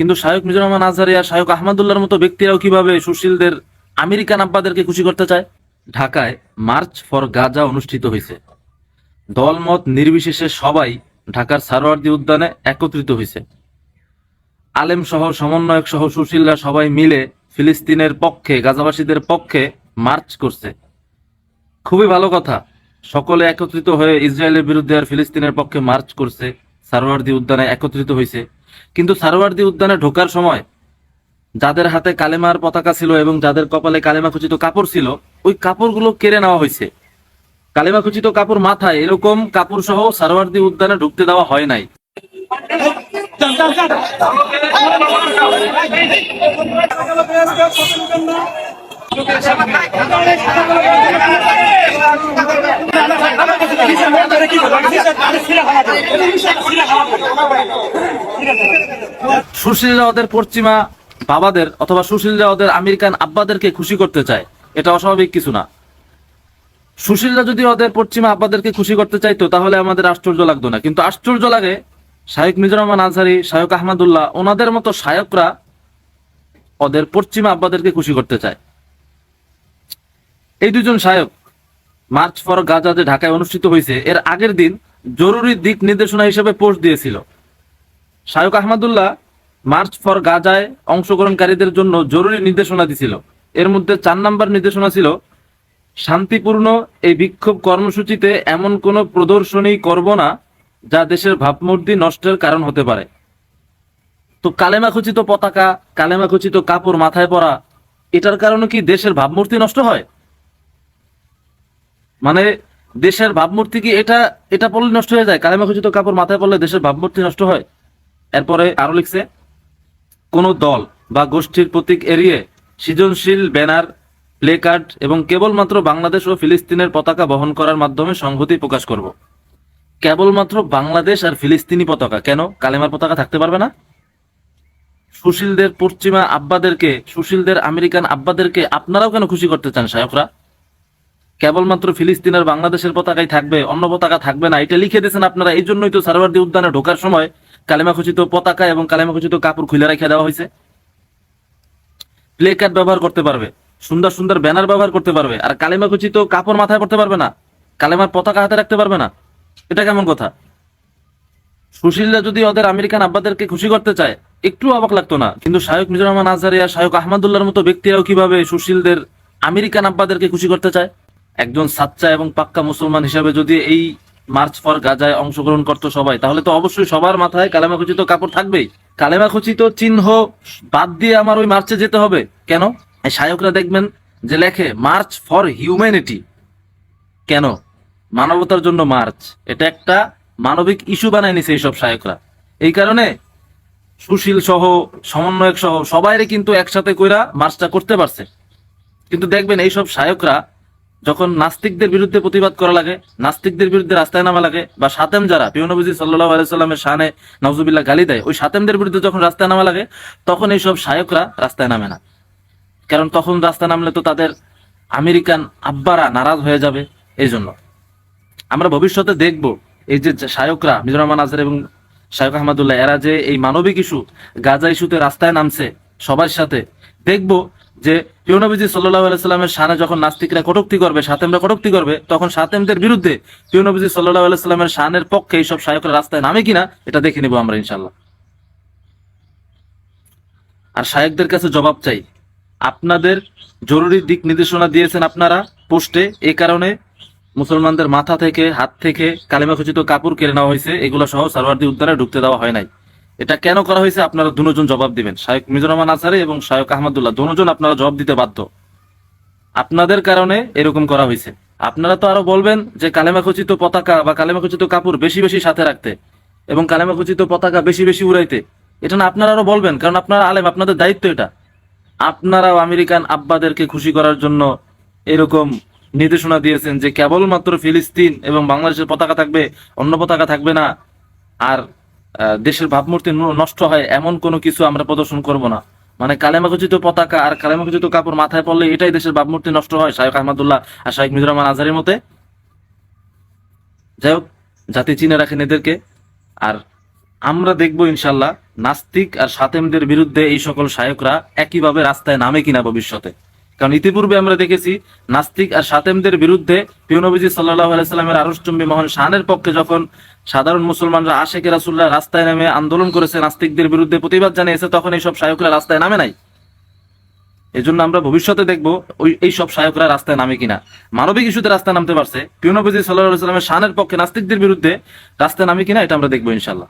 কিন্তু শায়ক মিজুর রহমান আজহারিয়া শায়ক আহমদুল্লাহর মতো ব্যক্তিরাও কীভাবে সুশীলদের আমেরিকান আব্বাদেরকে খুশি করতে চায়? ঢাকায় মার্চ ফর গাজা অনুষ্ঠিত হয়েছে। দলমত নির্বিশেষে সবাই ঢাকার সারোয়ার্দী উদ্যানে একত্রিত হয়েছে। আলেম সহ, সমন্বয়ক সহ সুশীলরা সবাই মিলে ফিলিস্তিনের পক্ষে, গাজাবাসীদের পক্ষে মার্চ করছে। খুবই ভালো কথা। সকলে একত্রিত হয়ে ইসরায়েলের বিরুদ্ধে আর ফিলিস্তিনের পক্ষে মার্চ করছে। সারোয়ার্দী উদ্যানে একত্রিত হয়েছে। কিন্তু সারোয়ার্দী উদ্যানে ঢোকার সময় যাদের হাতে কালেমার পতাকা ছিল এবং যাদের কপালে কালেমা খচিত কাপড় ছিল, ওই কাপড়গুলো কেড়ে নেওয়া হয়েছে। কালেমা খচিত কাপড় মাথায় এরকম কাপড় সহ সারোয়ার্দি উদ্যানে ঢুকতে দেওয়া হয় নাই। সুশীলরা ওদের পশ্চিমা বাবাদের অথবা সুশীলরা ওদের আমেরিকান আব্বাদেরকে খুশি করতে চায়, এটা অস্বাভাবিক কিছু না। সুশীলরা যদি ওদের পশ্চিমা আব্বাদেরকে খুশি করতে চাইতো, তাহলে আমাদের আশ্চর্য লাগতো না। কিন্তু আশ্চর্য লাগে শায়ক মিজুর রহমান আজহারি শায়ক আহমদুল্লাহ, ওনাদের মতো শায়করা ওদের পশ্চিমা আব্বাদেরকে খুশি করতে চায়। এই দুজন শায়ক মার্চ ফর গাজা যে ঢাকায় অনুষ্ঠিত হয়েছে। এর আগের দিন জরুরি দিক নির্দেশনা হিসেবে পোস্ট দিয়েছিল। শায়ক আহমদুল্লাহ মার্চ ফর গাজায় অংশগ্রহণকারীদের জন্য জরুরি নির্দেশনা দিছিল। এর মধ্যে চার নাম্বার নির্দেশনা ছিল, শান্তিপূর্ণ এই বিক্ষোভ কর্মসূচিতে এমন কোনো প্রদর্শনী করব না যা দেশের ভাবমূর্তি নষ্টের কারণ হতে পারে। তো কালেমা খচিত পতাকা, কালেমা খচিত কাপড় মাথায় পরা, এটার কারণে কি দেশের ভাবমূর্তি নষ্ট হয়? মানে দেশের ভাবমূর্তি কি এটা এটা পড়লে নষ্ট হয়ে যায়? কালেমা খচিত কাপড় মাথায় পড়লে দেশের ভাবমূর্তি নষ্ট হয়? এরপরে আরও লিখছে, কোন দল বা গোষ্ঠীর প্রতীক এড়িয়ে সৃজনশীল ব্যানার, প্লে কার্ড এবং কেবলমাত্র বাংলাদেশ ও ফিলিস্তিনের পতাকা বহন করার মাধ্যমে সংহতি প্রকাশ করব। কেবলমাত্র বাংলাদেশ আর ফিলিস্তিনি পতাকা, কেন? কালেমার পতাকা থাকতে পারবে না? সুশীলদের পশ্চিমা আব্বাদেরকে, সুশীলদের আমেরিকান আব্বাদেরকে আপনারাও কেন খুশি করতে চান শায়করা কেবলমাত্র ফিলিস্তিন আর বাংলাদেশের পতাকাই থাকবে, অন্য পতাকা থাকবে না, এটা লিখে দিয়েছেন আপনারা এই জন্যই তো সারোয়ার্দী উদ্যানে ঢোকার সময় কালেমা খচিত পতাকা এবং কালেমা খচিত কাপড় খুলে রেখে দেওয়া হয়েছে। প্লে কার্ড ব্যবহার করতে পারবে। সুন্দর সুন্দর ব্যানার ব্যবহার করতে পারবে। আর কালেমা খচিত কাপড় মাথায় পড়তে পারবে না। কালেমার পতাকা হাতে রাখতে পারবে না। এটা কেমন কথা? সুশীলরা যদি ওদের আমেরিকান আব্বাদেরকে খুশি করতে চায়, একটু অবাক লাগতো না। কিন্তু শায়ক মিজুর রহমান আজহারিয়া শায়ক মতো ব্যক্তিরাও কীভাবে সুশীলদের আমেরিকান আব্বাদেরকে খুশি করতে চায়? একজন সাচ্চা এবং পাক্কা মুসলমান হিসাবে যদি এই মার্চ ফর গাজায় অংশগ্রহণ করতো সবাই। তাহলে তো অবশ্যই সবার মাথায় কালেমা খচিত কাপড় থাকবেই। কালেমা খচিত চিহ্ন বাদ দিয়ে আমার ওই মার্চে যেতে হবে। কেন? এই শায়করা দেখবেন যে লেখে, মার্চ ফর হিউম্যানিটি। কেন? মানবতার জন্য মার্চ। এটা একটা মানবিক ইস্যু বানায় নিছে এইসব শায়করা এই কারণে সুশীল সহ, সমন্বয়ক সহ সবাইরে কিন্তু একসাথে কইরা মার্চটা করতে পারছে। কিন্তু দেখবেন এইসব শায়করা যখন নাস্তিকদের বিরুদ্ধে প্রতিবাদ করা লাগে, নাস্তিকদের বিরুদ্ধে রাস্তায় নামা লাগে, বা সাতেম যারা পিয়নবজি সাল্লাহ আলাইসাল্লামের শানে নজুবিল্লাহ গালি দেয়, ওই সাতেমদের বিরুদ্ধে যখন রাস্তায় নামা লাগে, তখন এইসব শায়করা রাস্তায় নামে না। কারণ তখন রাস্তায় নামলে তো তাদের আমেরিকান আব্বারা নারাজ হয়ে যাবে এই জন্য আমরা ভবিষ্যতে দেখব এই যে শায়করা মিজুর রহমান আজহার এবং শায়ক আহমদুল্লাহ, এরা যে এই মানবিক ইস্যু, গাজা ইস্যুতে রাস্তায় নামছে সবার সাথে, দেখব যে পিয়নবীজি সাল্লাহ আলাইস্লামের সানে যখন নাস্তিকরা কটুক্তি করবে, সাতেমরা কটুক্তি করবে, তখন সাতেমদের বিরুদ্ধে পিয়নবীজি সাল্লাহ আলাইস্লামের সানের পক্ষে এইসব শায়করা রাস্তায় নামে কিনা, এটা দেখে নিব আমরা ইনশাল্লাহ আর শায়কদের কাছে জবাব চাই। আপনাদের জরুরি দিক নির্দেশনা দিয়েছেন আপনারা পোস্টে এই কারণে মুসলমানদের মাথা থেকে, হাত থেকে কালিমাখচিত কাপড় কেড়ে নেওয়া হয়েছে, এগুলো সহ সারওয়ার্দী উদ্ধারে ঢুকতে দেওয়া হয় নাই। এটা কেন করা হয়েছে? আপনারা দুজন জবাব দিবেন। শায়ক মিজুর রহমান আসারে এবং শায়ক আহমদুল্লাহ। দুজন আপনারা জবাব দিতে বাধ্য। আপনাদের কারণে এরকম করা হয়েছে। আপনারা তো আরও বলবেন যে কালেমা খচিত পতাকা বা কালেমা খচিত কাপড় বেশি বেশি সাথে রাখতে এবং কালেমা খচিত পতাকা বেশি বেশি উড়াইতে। এটা না আপনারা আরও বলবেন, কারণ আপনারা আলেম, আপনাদের দায়িত্ব এটা। আপনারাও আমেরিকান আব্বাদেরকে খুশি করার জন্য এরকম নির্দেশনা দিয়েছেন যে কেবলমাত্র ফিলিস্তিন এবং বাংলাদেশের পতাকা থাকবে, অন্য পতাকা থাকবে না। আর দেশের ভাবমূর্তি নষ্ট হয়, এমন কোনো কিছু আমরা প্রদর্শন করব না। মানে কালেমাখচিত পতাকা আর কালেমাখচিত কাপড় মাথায় পড়লে এটাই দেশের ভাবমূর্তি নষ্ট হয় শাহেক আহমদুল্লাহ আর শাহেক মিজুর রহমান আজহারের মতে। যাই হোক, জাতি চিনে রাখেন এদেরকে। আর আমরা দেখব ইনশাল্লাহ, নাস্তিক আর সাতেমদের বিরুদ্ধে এই সকল শায়করা একইভাবে রাস্তায় নামে কিনা ভবিষ্যতে। কারণ ইতিপূর্বে আমরা দেখেছি নাস্তিক আর সাতেমদের বিরুদ্ধে পিয়নবীজি সাল্লাহ আলাইস্লামের আরসচুম্বী মহান শানের পক্ষে যখন সাধারণ মুসলমানরা আশেখ রাসুল্লাহ রাস্তায় নেমে আন্দোলন করেছে নাস্তিকদের বিরুদ্ধে প্রতিবাদ জানিয়েছে, তখন এইসব শায়করা রাস্তায় নামে নাই। এই জন্য আমরা ভবিষ্যতে দেখব ওই এই সব শায়করা রাস্তায় নামে কিনা। মানবিক ইস্যুতে রাস্তায় নামতে পারছে। পিয়নবীজি সাল্লাহ সাল্লামের শানের পক্ষে নাস্তিকদের বিরুদ্ধে রাস্তায় নামে কিনা, এটা আমরা দেখব ইনশাল্লাহ